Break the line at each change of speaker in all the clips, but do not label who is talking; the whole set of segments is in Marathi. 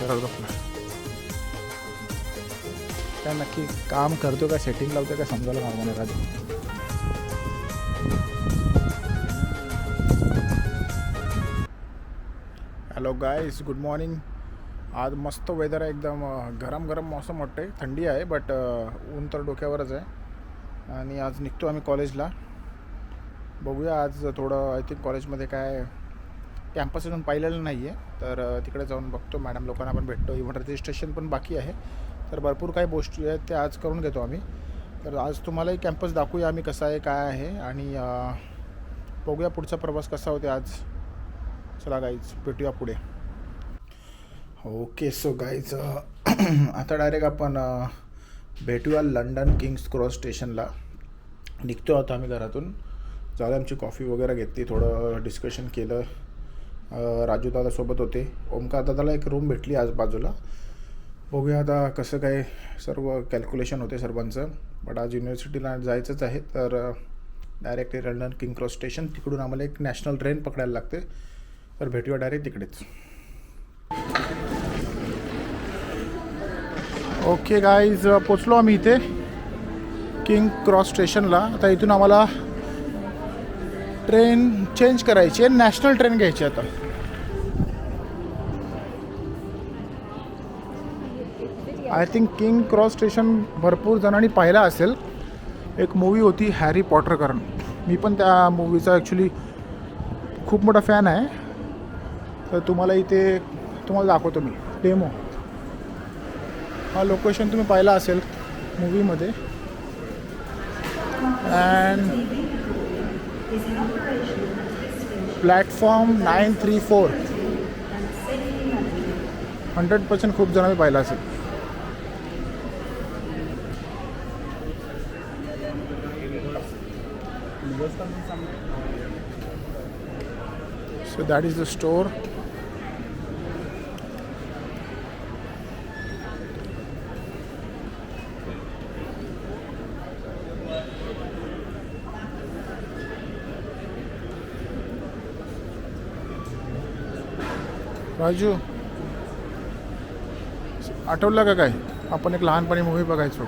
करत बसला काय नक्की काम करतो का सेटिंग लावतो का समजायला नाही Raju? Hello guys good morning आज मस्त वेदर आहे एकदम गरम गरम मौसम वाटते थंडी आहे बट ऊन तर डोक्यावरच आहे. आणि आज निघतो आम्ही कॉलेजला बघूया आज थोडं आय थिंक कॉलेजमध्ये काय कॅम्पस अजून पाहिलेलं नाही आहे तर तिकडे जाऊन बघतो. मॅडम लोकांना पण भेटतो. इव्हन रजिस्ट्रेशन पण बाकी आहे. तर भरपूर काही गोष्टी आहेत त्या आज करून घेतो आम्ही. तर आज तुम्हालाही कॅम्पस दाखवूया आम्ही कसं आहे काय आहे. आणि बघूया पुढचा प्रवास कसा होते आज. चला गाईज भेटूया पुढे. ओके सो गाईज आता डायरेक्ट आपण भेटूया लंडन किंग्स क्रॉस स्टेशनला. निघतो आता आम्ही घरातून. झालं आमची कॉफी वगैरे घेतली थोडं डिस्कशन केलं. अ, राजू सोबत होते. ओमकार दादाला एक रूम भेटली आज बाजूला. बघूया आता कसं काय सर्व कॅल्क्युलेशन होते सर्वांचं. बट आज युनिव्हर्सिटीला जायचंच आहे तर direct London King Cross station तिकडून आम्हाला एक नॅशनल ट्रेन पकडायला लागते. तर भेटूया डायरेक्ट तिकडेच. ओके गाईज पोचलो आम्ही इथे किंग क्रॉस स्टेशनला आता इथून आम्हाला ट्रेन चेंज करायची आहे नॅशनल ट्रेन घ्यायची आता. I think King Cross station भरपूर जणांनी पाहिला असेल. एक मूवी होती हॅरी पॉटर करण. मी पण त्या मूवीचा ॲक्च्युली खूप मोठा फॅन आहे. तर तुम्हाला इथे तुम्हाला दाखवतो मी. डेमो हा लोकेशन तुम्ही पाहिला असेल मूवीमध्ये and platform nine three four. Hundred percent खूप जणांनी पाहिला असेल. So that is the store Raju आठवलं का काय? आपण एक लहानपणी मूवी बघायचो.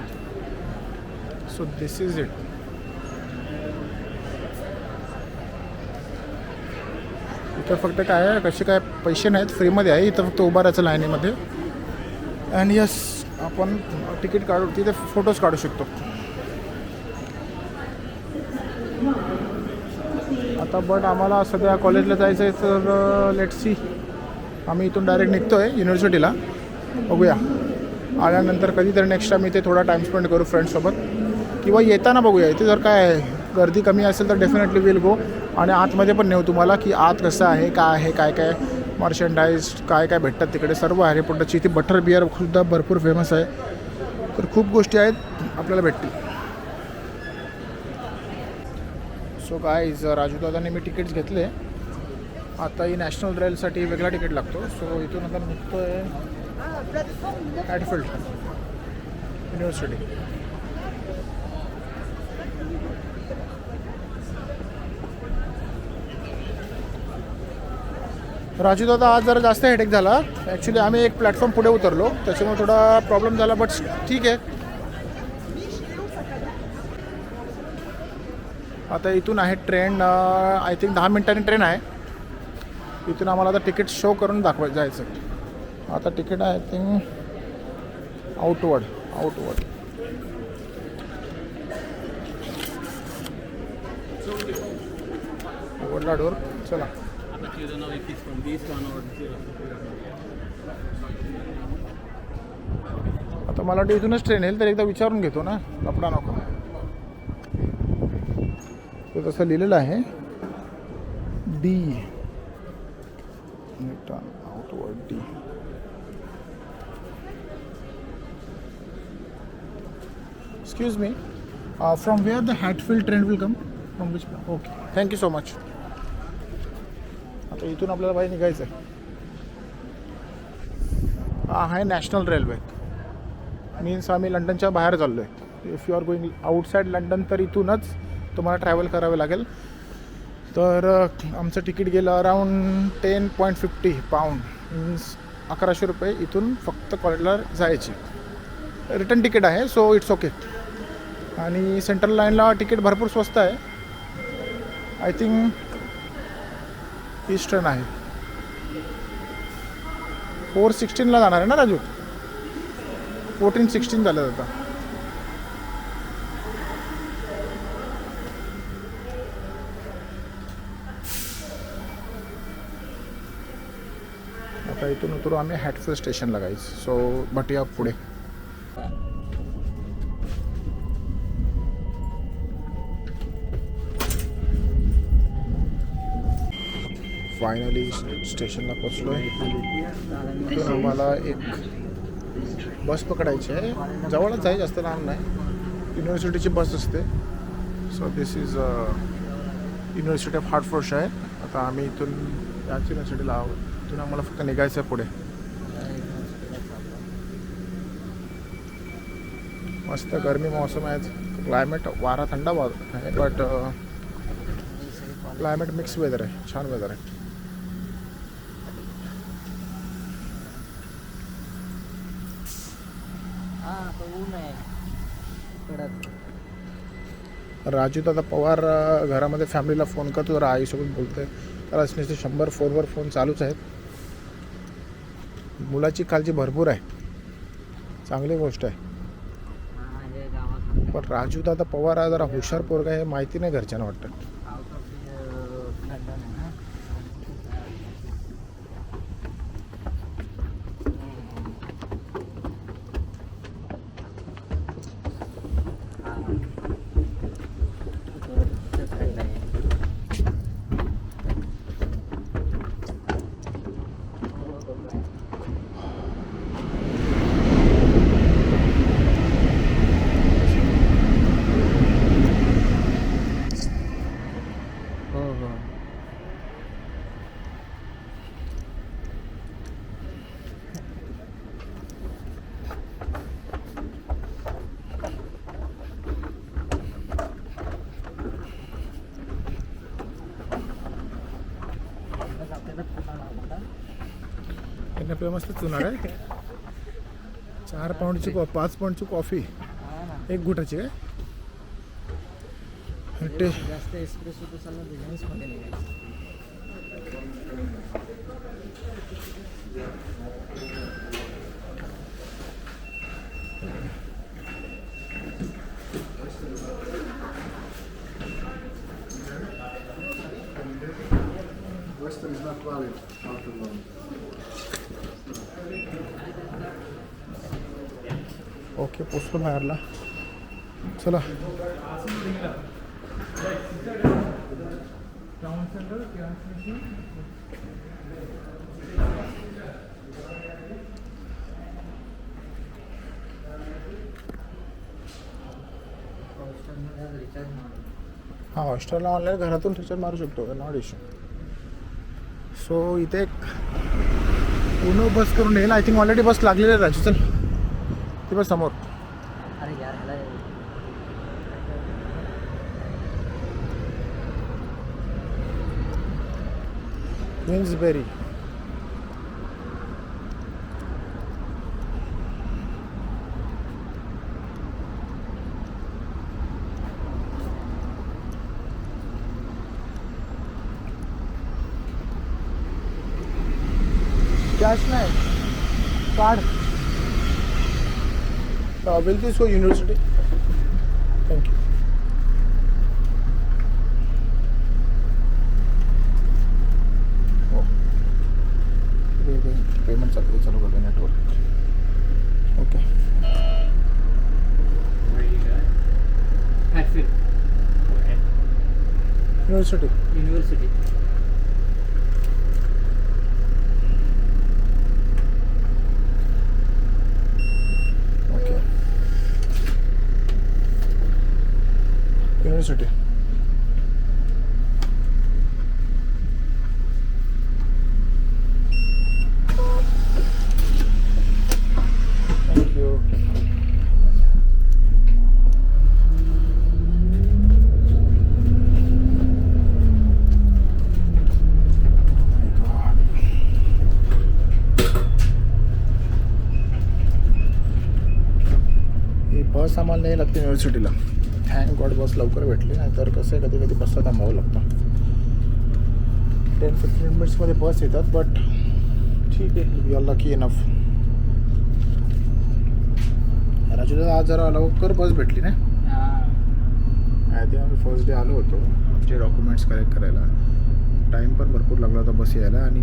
सो दिस इज इट इथं फक्त काय आहे कसे काय पैसे नाहीत फ्रीमध्ये आहे. इथं फक्त उभा राहायचं लाईनीमध्ये. अँड यस आपण तिकीट काढू तिथे फोटोज काढू शकतो. आता बट आम्हाला सध्या कॉलेजला जायचं आहे तर uh, लेट सी आम्ही इथून डायरेक्ट निघतो आहे युनिव्हर्सिटीला बघूया. आल्यानंतर कधीतरी नेक्स्ट टाईम इथे थोडा टाईम स्पेंड करू फ्रेंड्ससोबत किंवा येताना बघूया. इथे जर काय गर्दी कमी असेल तर डेफिनेटली विल गो आणि आतमध्ये पण नेऊ तुम्हाला की आत कसं आहे काय आहे काय काय मर्चंडाईज काय काय भेटतात तिकडे. सर्व हॅरी पॉटरची इथे बटर बिअर सुद्धा भरपूर फेमस आहे. तर खूप गोष्टी आहेत आपल्याला भेटतील. सो काय राजू दादाने मी तिकीट्स घेतले. आता ही नॅशनल रेलसाठी वेगळा तिकीट लागतो. सो इथून आता निघतो आहे हॅटफिल्ड युनिव्हर्सिटी राजू दादा आज जरा जास्त हेडेक झाला. ॲक्च्युली आम्ही एक प्लॅटफॉर्म पुढे उतरलो. त्याच्यामुळे थोडा प्रॉब्लेम झाला बट ठीक आहे. आता इथून आहे ट्रेन आय थिंक दहा मिनिटांनी ट्रेन आहे. तिथून आम्हाला आता तिकीट शो करून दाखवाय जायचं आता ticket I think outward outward उघडला डोर चला. आता मला वाटतं इथूनच ट्रेन येईल तर एकदा विचारून घेतो ना. लपडा नको. ते तसं लिहिलेलं आहे. D outward D excuse me from where the will train From which plan? Okay, okay thank you so much आता इथून आपल्याला बाहेर निघायचं आहे हा आहे नॅशनल रेल्वे मीन्स आम्ही लंडनच्या बाहेर चाललो आहे if you are going outside London तर इथूनच तुम्हाला ट्रॅव्हल करावे लागेल. तर आमचं तिकीट गेलं around ten point fifty pound means अकराशे रुपये इथून फक्त कॉलेजला जायची. रिटर्न तिकीट आहे सो इट्स ओके आणि सेंट्रल लाईनला तिकीट भरपूर स्वस्त आहे. आय थिंक ईस्टर्न आहे. फोर सिक्स्टीनला जाणार आहे ना राजू? फोर्टीन सिक्स्टीन झालं आता. आता इथून उतरू आम्ही हॅटफिल स्टेशनला गाईज सो भटिया पुढे. फायनली स्टेशनला पोचलो आहे इथून आम्हाला एक बस पकडायची आहे. जवळच आहे जास्त लांब नाही. युनिव्हर्सिटीची बस असते. So this is university of Hertfordshire आहे आता आम्ही इथून याच युनिव्हर्सिटीला आहोत. इथून आम्हाला फक्त निघायचं आहे पुढे. मस्त गरमी मौसम आहे. क्लायमेट वारा थंड वा आहे बट क्लायमेट मिक्स वेदर आहे छान वेदर आहे. राजू दादा पवार uh, घरामध्ये फॅमिलीला फोन करतो जरा आईसोबत बोलतोय. तर असण्याचे शंभर फोनवर फोन चालूच आहेत. मुलाची काळजी भरपूर आहे. चांगली गोष्ट आहे. पण राजू दादा पवार हा जरा हुशार पोरगा हे माहिती नाही घरच्यांना वाटतं
आउट ऑफ लंडन आहे ना हा. तो साईडला आहे. हो, तो आहे. हो हो आपल्याला पुन्हा आवडला
त्यांना पे मस्त चुनार आहे. चार पाऊंडची कॉ पाच पाऊंडची कॉफी
हा ना
एक गुटाची काय? ते
जास्त एस्प्रेसो तर सर्व बिझनेस मध्ये निघायचं
Western is not valid out of London.
Okay बाहेरला. चला. हा हॉस्टेलला ऑनलाईन घरातून रिचार्ज मारू शकतो नॉट इश्यू सो इथे एक उनो बस करून येईल. आय थिंक ऑलरेडी बस लागलेली आहे राजू चल. ती बस समोर.
अरे यार ह्याला
क्वीन्सबेरी कॅश नाही card will this go university thank you हो पेमेंट चालू चालू करतो network okay
Hatfield
university
university
okay university thank you आम्हाला नाही लागते युनिव्हर्सिटीला थँक गॉड बस लवकर भेटली नाही तर कसं आहे कधी कधी बसला थांबावं लागतं. टेन फिफ्टीन मिनिट्समध्ये बस येतात बट ठीक आहे वी आर लकी इनफ राजूला आज जरा लवकर बस भेटली ना? आधी आम्ही फर्स्ट डे आलो होतो आमचे डॉक्युमेंट्स कलेक्ट करायला. टाईम पण भरपूर लागला होता बस यायला आणि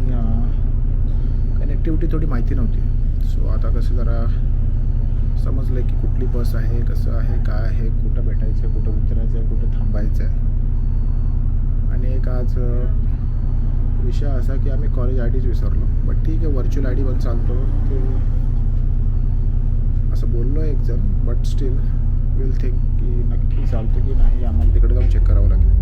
कनेक्टिव्हिटी थोडी माहिती नव्हती. सो आता कसं जरा समजलं की कुठली बस आहे कसं आहे काय आहे कुठं भेटायचं आहे कुठं उतरायचं आहे कुठं थांबायचं आहे आणि एक आज विषय असा की आम्ही कॉलेज आय डीच विसरलो. बट ठीक आहे व्हर्च्युअल आय डी पण चालतो. ते असं बोललो एक जण बट स्टील विल थिंक की नक्की चालतं की नाही आम्हाला तिकडे जाऊन चेक करावं लागेल.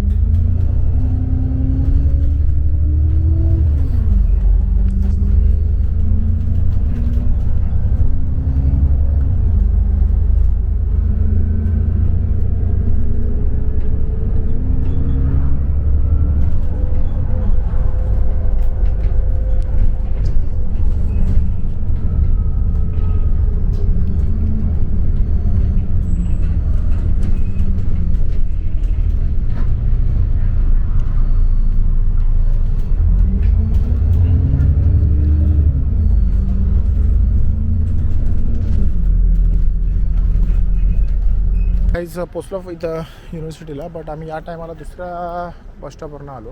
काहीच पोचलो uh, इथं युनिव्हर्सिटीला बट आम्ही या टायमाला दुसऱ्या बस स्टॉपवरनं आलो.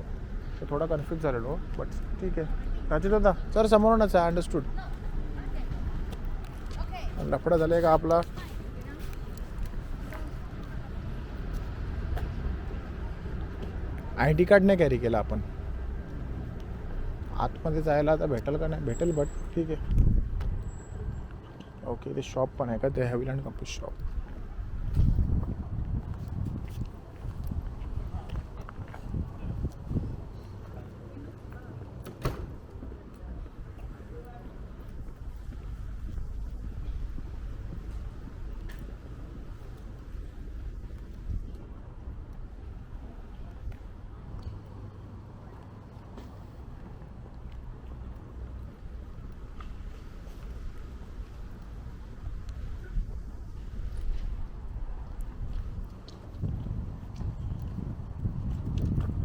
तर थोडा कन्फ्यूज झालेलो बट ठीक आहे. राजू दादा सर समोरूनच आहे अंडरस्टूड लफडा झालं का आपला? आय डी कार्ड नाही कॅरी केला आपण. आतमध्ये जायला तर भेटेल का नाही? भेटेल बट ठीक आहे. ओके ते शॉप पण आहे का? ते हॅविलँड कंपनी शॉप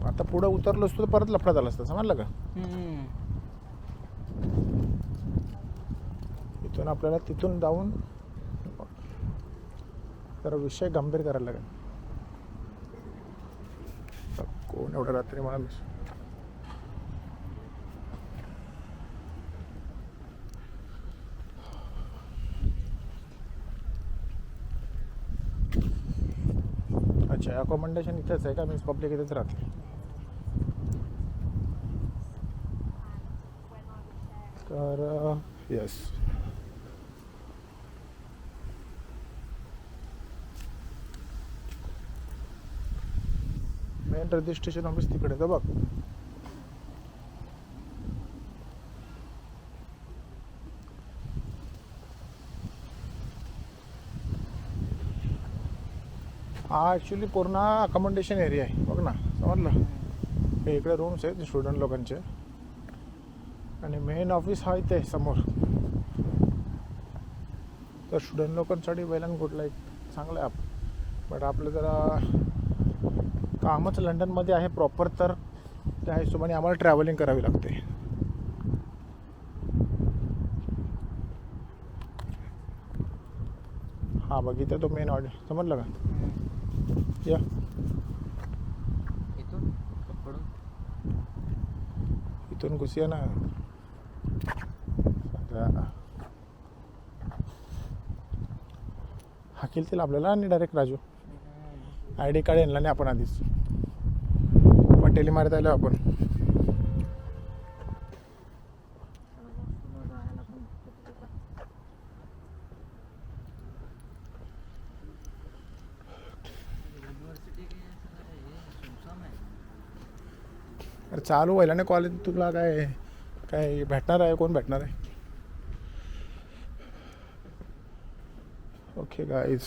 आता पुढं उतरलो असतो तर परत लफडा झाला असता समजलं का? इथून आपल्याला तिथून जाऊन जरा विषय गंभीर करायला लागेल. कोण एवढं रात्री मला मिस अच्छा अकोमोडेशन इथेच आहे का? मीन्स पब्लिक इथेच राहते तर येस मेन रजिस्ट्रेशन ऑफिस तिकडे तर बघ? हा ॲक्च्युली पूर्ण अकोमोडेशन एरिया आहे. बघ ना समजलं? हे इकडे रूम्स आहेत स्टुडंट लोकांचे. आणि मेन ऑफिस हा इथे समोर. तर स्टुडंट लोकांसाठी वेल कुठला एक चांगलं आहे. आप बट आपलं जरा कामच लंडनमध्ये आहे प्रॉपर तर. त्या हिशोबाने आम्हाला ट्रॅव्हलिंग करावी लागते. हा बघितलं तो मेन ऑडिओ समजलं का? या.
इथून?
घुसूया ना आता हाकील आपल्याला आणि direct Raju. I D card आणला नाही आपण आधीच. पण टेलिमारत आलो आपण. अरे चालू व्हायला नाही कॉलेज तुला काय काय भेटणार आहे? कोण भेटणार आहे? Okay guys,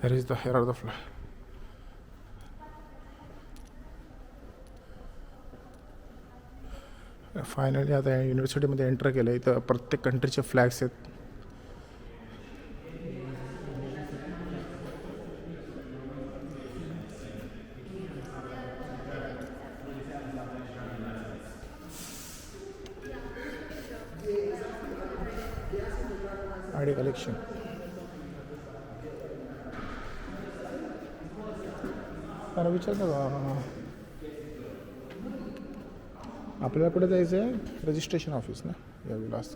here is the here are the fly. Finally आता युनिव्हर्सिटीमध्ये एंटर केलं इथं प्रत्येक कंट्रीचे फ्लॅग्स आहेत रजिस्ट्रेशन ऑफिस ना या Vilas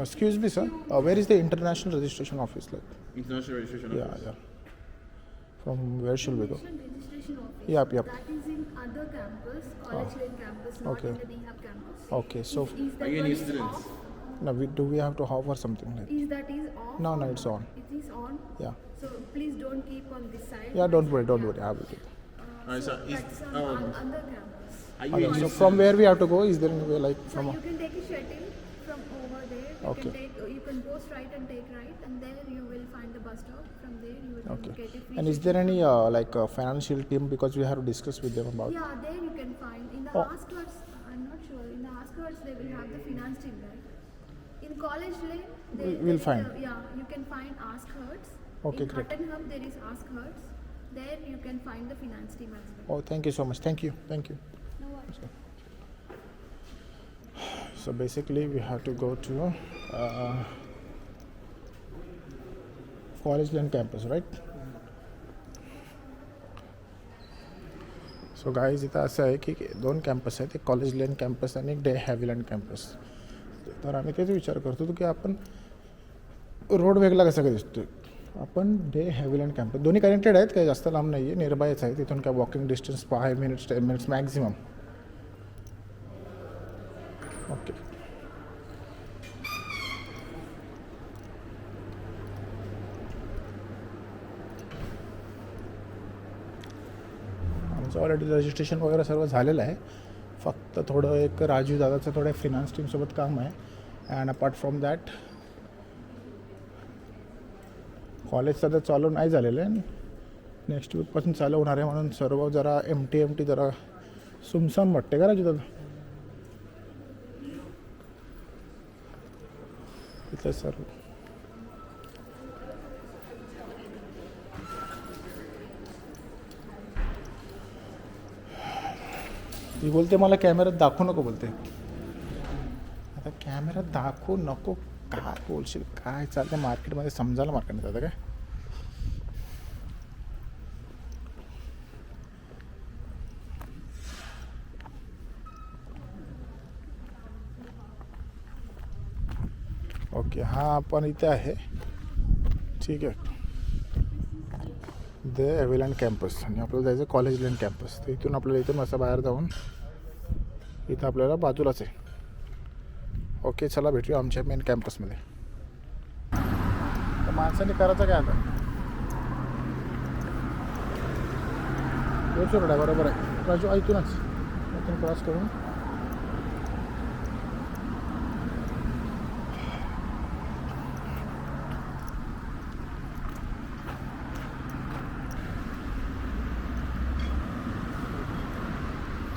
excuse me sir where is the international registration office like
International registration.
Yeah yeah from where should we go
registration office.
Yep, yep.
That is in other campus, College Lane campus, not
Okay.
in the Rehab campus.
Okay, so
Is, is that
Again,
one
new
is
students.
off?
now we, do we have to offer something like
Is that is off?
No, no, it's on.
It is on.
Yeah.
So please don't keep on this side.
Yeah, don't worry, don't
Yeah.
worry. I will do it.
Uh, so
so is-
that's on on other campus.
Are you
Okay, so from where we have to go? Is there any way like
So
from?
you can take a shuttle from over there. You
Okay.
can take. You can go straight and take right, and there you will find the bus stop. From there you will
Okay.
get a free.
And is there any uh, like uh, financial team because we have to discuss with them about?
Yeah, there you can find. In the
Oh.
Askwards, I'm not sure. In the Askwards, they will have the finance team, right? In College Lane, they,
We- we'll
there is
find.
A, yeah, you can find Ask Hertz.
Okay,
in
great.
Hutton Hub, there is Ask Hertz. There you can find the finance team as well.
Oh, thank you so much. Thank you, thank you.
No worries.
So basically, we have to go to uh, College Lane campus, right? So guys इथं असं आहे की दोन कॅम्पस आहेत एक कॉलेज लेन कॅम्पस आणि एक डे हॅव्हिलँड कॅम्पस तर आम्ही तेच विचार करत की आपण रोड वेगळा कसा काय दिसतो आपण डे हॅव्हिलँड कॅम्पस दोन्ही कनेक्टेड आहेत काही जास्त लांब नाही आहे नियरबायच आहे. तिथून काय walking distance five minutes ten minutes maximum okay आमचं ऑलरेडी रजिस्ट्रेशन वगैरे सर्व झालेलं आहे. फक्त थोडं एक राजीव दादाचं थोडं फिनान्स टीमसोबत काम आहे. And apart from that college सध्या चालू नाही झालेलं आहे. नेक्स्ट वीकपासून चालू होणार आहे म्हणून सर्व जरा एम टी एम टी जरा सुमसाम वाटते का राजू दादा? इथलं सर्व. ती बोलते मला कॅमेऱ्यात दाखवू नको बोलते. आता कॅमेऱ्यात दाखवू नको? काय बोलशील? काय चालतं मार्केटमध्ये समजायला मार्केट आता काय ओके हा आपण इथे आहे. ठीक आहे. द एव्हिलँड कॅम्पस आणि आपल्याला जायचं कॉलेज लँड कॅम्पस तर इथून आपल्याला इथून असं बाहेर जाऊन इथं आपल्याला बाजूलाच आहे. ओके चला भेटूया आमच्या मेन कॅम्पसमध्ये तर माणसाने करायचं काय आता? रोड आहे बरोबर आहे. राजू ऐकूनच. इथून क्रॉस करून.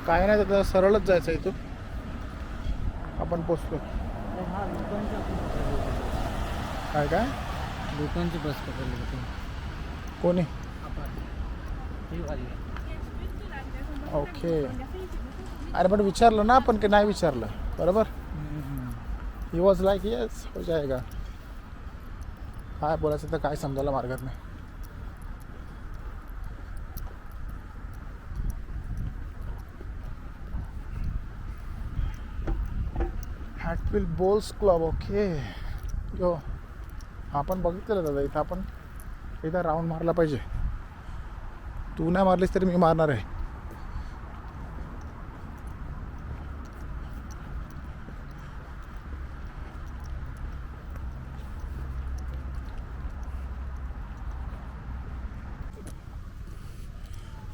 काय नाही तर सरळच जायचं इथून. आपण पोचलो.
हा
काय काय.
लोकांची बस पकडली होती.
कोणी? ओके. अरे पण विचारलं ना आपण की नाही विचारलं? बरोबर? ही वॉज लाईक येस हो जाएगा. काय बोलायचं तर काय समजायला मार्गात नाही. विल बोल्स क्लब ओके यो आपण बघितलेलं दादा इथं आपण इथं राऊंड मारला पाहिजे. तू नाही मारलीस तरी मी मारणार आहे.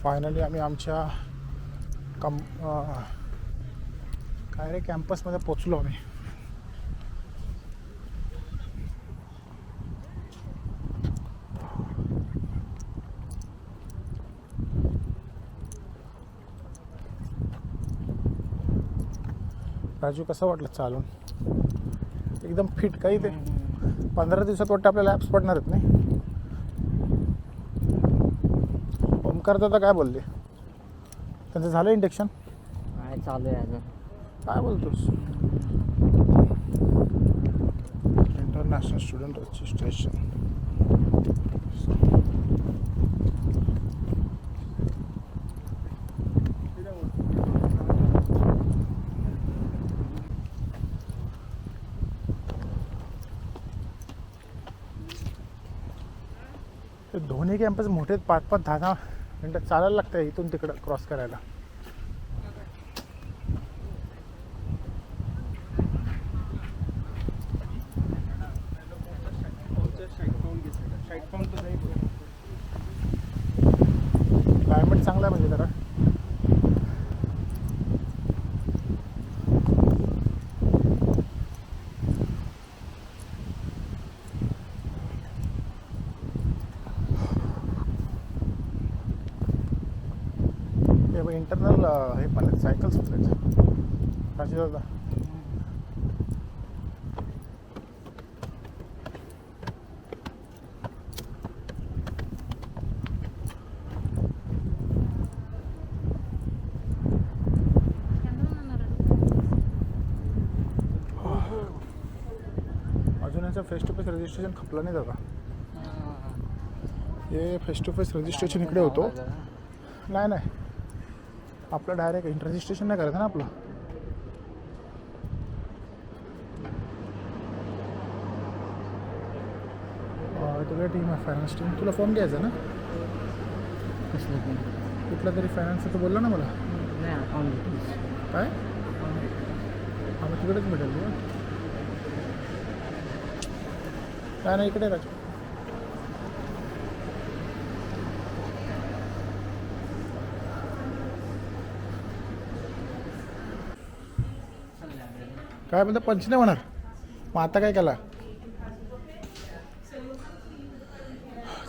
फायनली आम्ही आमच्या कम काय रे कॅम्पसमध्ये पोचलो आम्ही. राजू कसं वाटलं चालून? एकदम फिट काही ते पंधरा दिवसात वाटतं आपल्याला ॲप्स पडणार आहेत नाही. ओमकार दादा काय बोलले? त्यांचं झालं इंडक्शन
काय चालू आहे अजून?
काय बोलतोस? इंटरनॅशनल स्टुडंट रजिस्ट्रेशन ते दोन्ही कॅम्पस मोठे आहेत, पाच पाच दहा दहा मिनटं चालायला लागतं इथून तिकडं क्रॉस करायला क्लायमेट चांगला आहे म्हणजे जरा हे इंटरनल हे पण आहेत सायकल्स पण आहेत काशी दादा अजून याचं फेस टू फेस रजिस्ट्रेशन खपलं नाही दादा. हे फेस टू फेस रजिस्ट्रेशन इकडे होतो. नाही नाही. आपलं डायरेक्ट रजिस्ट्रेशन नाही करायचं ना आपलं अं, तुला टीम आहे फायनान्स टीम तुला फॉर्म घ्यायचा ना?
कसलं
कुठला तरी फायनान्सचं तर बोलला ना मला. काय? हा मग तिकडेच भेटेल काय नाही इकडे राज. काय म्हणतं पंच नाही होणार? मग आता काय केला?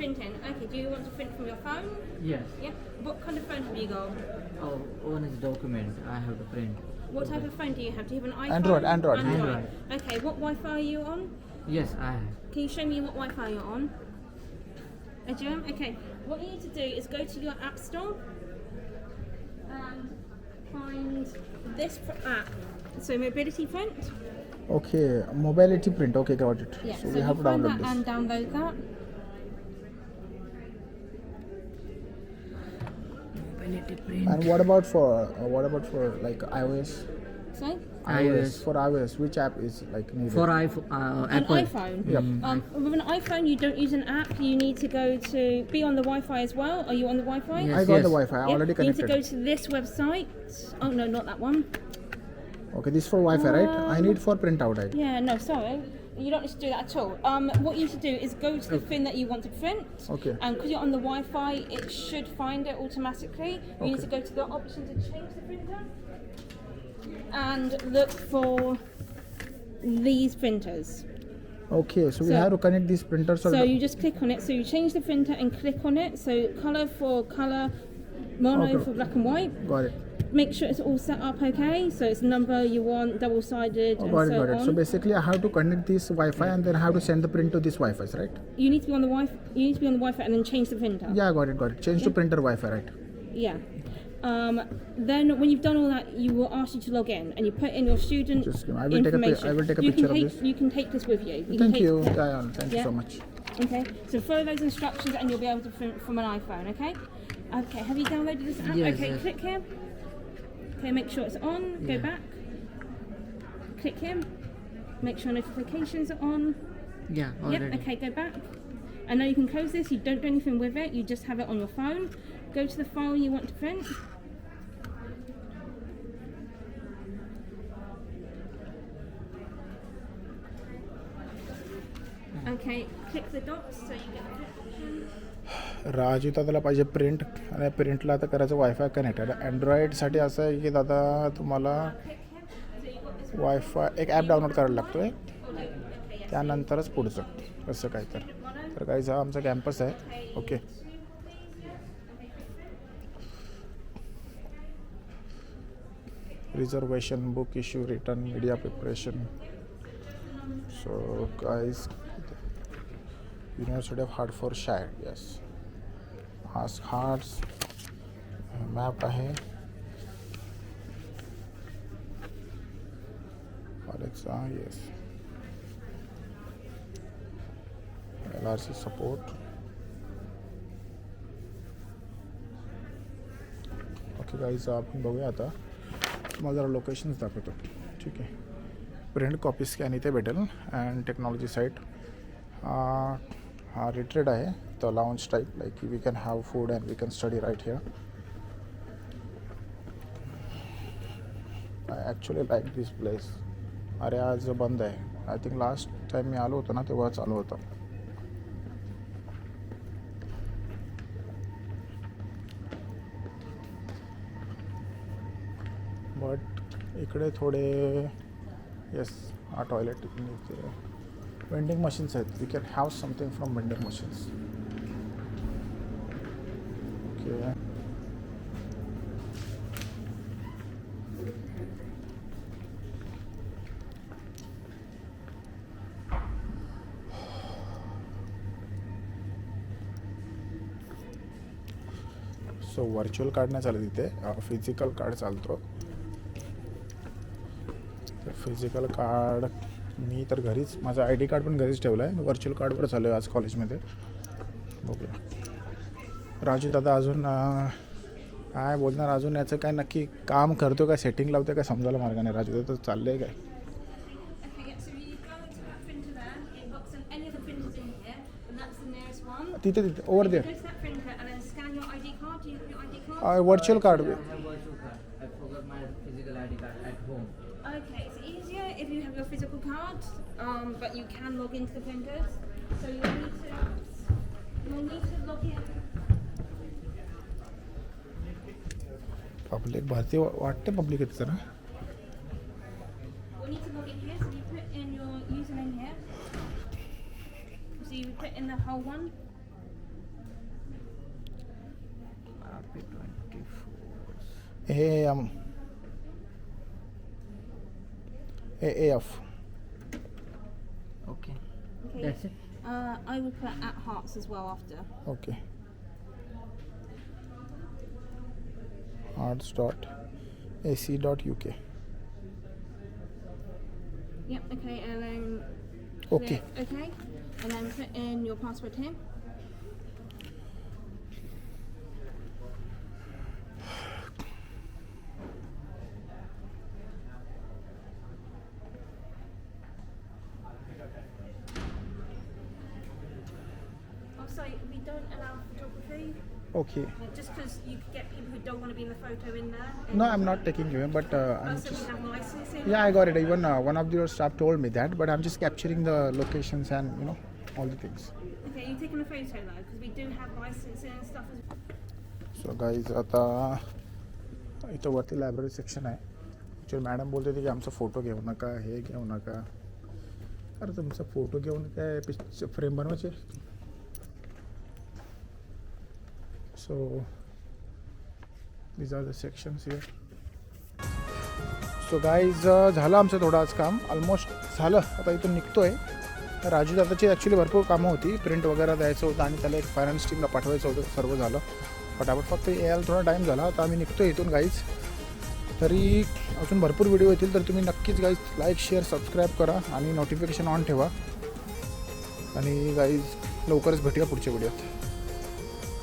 Printing. Okay. Do you want to print from your phone?
yes
Yeah. What kind of phone have you got?
oh one is document I have to print
What type of phone do you have? Do you have an iPhone?
Android, Android.
Android. Okay. What Wi-Fi are you on?
yes I have
Can you show me what Wi-Fi you're on? Ajum? Okay. What you need to do is go to your app store and find this pr- app. So Mobility Print.
Okay, mobility print. Okay, got it.
Yeah.
So,
So,
we
you
have to
find
download
that
this.
and download that.
And what about for uh, what about for like iOS?
So
iOS.
for iOS. Which app is like needed?
for iPhone uh,
an
Apple
iPhone.
Yep.
Um, with an iPhone, you don't use an app. You need to go to be on the Wi-Fi as well. Are you on the Wi-Fi?
Yes.
I got the Wi-Fi. I
Yeah,
already
You need to
connected.
go to this website. Oh no, not that one.
Okay, this for Wi-Fi, right? I
Um,
need for printout. Right?
Yeah, no, sorry. You don't need to do that at all. Um, what you should do is go to the thing that you want to print.
Okay.
And because you're on the Wi-Fi, it should find it automatically. You need to go to the option to change the printer and look for these printers.
Okay, so, we have to connect these printers.
So you just click on it. So you change the printer and click on it. So color for color, mono
Okay.
for black and white.
got it.
Make sure it's all set up okay. So it's number you want, double-sided,
Oh,
and
got it,
so
got it.
on.
So basically, I have to connect this Wi-Fi and then I have to send the print to this Wi-Fi, right?
you need to be on the Wi-Fi. You need to be on the Wi-Fi and then change the printer.
Yeah, got it, got it. Change to printer Wi-Fi, right?
Yeah. Um, then when you've done all that, you will ask you to log in, and you put in your student
Just I will take a
information.
Will take a
you
picture
can
of
take,
this.
You can take this with you. you
Thank
take-
you. Yeah, yeah, thank you so much.
Okay. So follow those instructions, and you'll be able to print from an iPhone. Okay. Okay. Have you downloaded this app?
Yes,
okay.
yes.
Click here. Okay. Make sure it's on. Go
Yeah.
back. Click here. Make sure notifications are on.
yeah already
Yep. Okay. Go back. And now you can close this. You don't do anything with it. You just have it on your phone. Go to the file you want to print. Okay, click the dots so you get the print option.
Raju दादाला पाहिजे प्रिंट आणि प्रिंटला आता करायचं वायफाय कनेक्ट आहे अँड्रॉईडसाठी असं आहे की दादा तुम्हाला वायफाय एक ॲप डाउनलोड करायला लागतो आहे त्यानंतरच पुढचं. असं काय तर. तर काहीच हा आमचा कॅम्पस आहे. Okay reservation book issue return media preparation so काय university of for shire yes हा। हार्ट्स मॅप आहे कॉलेजचा yes L R C support okay guys आपण बघूया आता तुम्हाला जरा लोकेशन्स दाखवतो ठीक आहे प्रिंट कॉपी स्कॅन इथे भेटेल अँड टेक्नॉलॉजी साईट हा रिट्रेड आहे the lounge type like we can have food and we can study right here. I actually like this place अरे आज बंद आहे. आय थिंक लास्ट टाईम मी आलो होतो ना तेव्हा चालू होतं. बट इकडे थोडे येस हा टॉयलेट वेंडिंग मशीन्स आहेत. We can have something from vending machines okay so virtual card नाही चालत इथे. फिजिकल कार्ड चालतो. तर फिजिकल कार्ड मी तर घरीच माझं आय डी कार्ड पण घरीच ठेवलं आहे व्हर्च्युअल कार्डवर चालू आहे आज कॉलेजमध्ये बघूया. राजू दादा अजून काय बोलणार? अजून याचं काय नक्की काम करतो काय सेटिंग लावतो का? समजायला मार्गाने राजू दादा चाललंय काय? तिथे तिथे
over there virtual card
in the whole one.
A M A F
Okay.
Okay.
That's it.
Uh, I would put at hearts as well after.
Okay arts dot ac dot uk
yep okay and then
okay.
okay and then put in your password here. Uh, Just because you get people who don't want to be in the photo in there.
No, I'm not taking you, but uh, I'm
Also,
just.
we have licensing.
Yeah, I got it. Even uh, one of your staff told me that, but I'm just capturing the locations and you know all the things.
Okay, you taking a photo though, because we do have licensing and stuff as.
So guys आता इथं वरती लायब्ररी सेक्शन आहे ॲक्च्युली मॅडम बोलते होती की आमचा फोटो घेऊ नका हे घेऊ नका अरे तुमचा फोटो घेऊन काय पिक्चर फ्रेम बनवायचे so these are the sections here. So guys झालं आमचं थोडं आज काम. ऑलमोस्ट झालं. आता इथून निघतोय. राजू दादाची ॲक्च्युली भरपूर कामं होती. प्रिंट वगैरे द्यायचं होतं आणि त्याला एक फायनान्स टीमला पाठवायचं होतं. सर्व झालं. फटाफट फक्त यायला थोडा टाईम झाला. आता आम्ही निघतो इथून गाईज तरी अजून भरपूर व्हिडिओ येतील तर तुम्ही नक्कीच गाईज लाईक शेअर सबस्क्राईब करा आणि नोटिफिकेशन ऑन ठेवा. आणि गाईज लवकरच भेटूया पुढच्या व्हिडिओत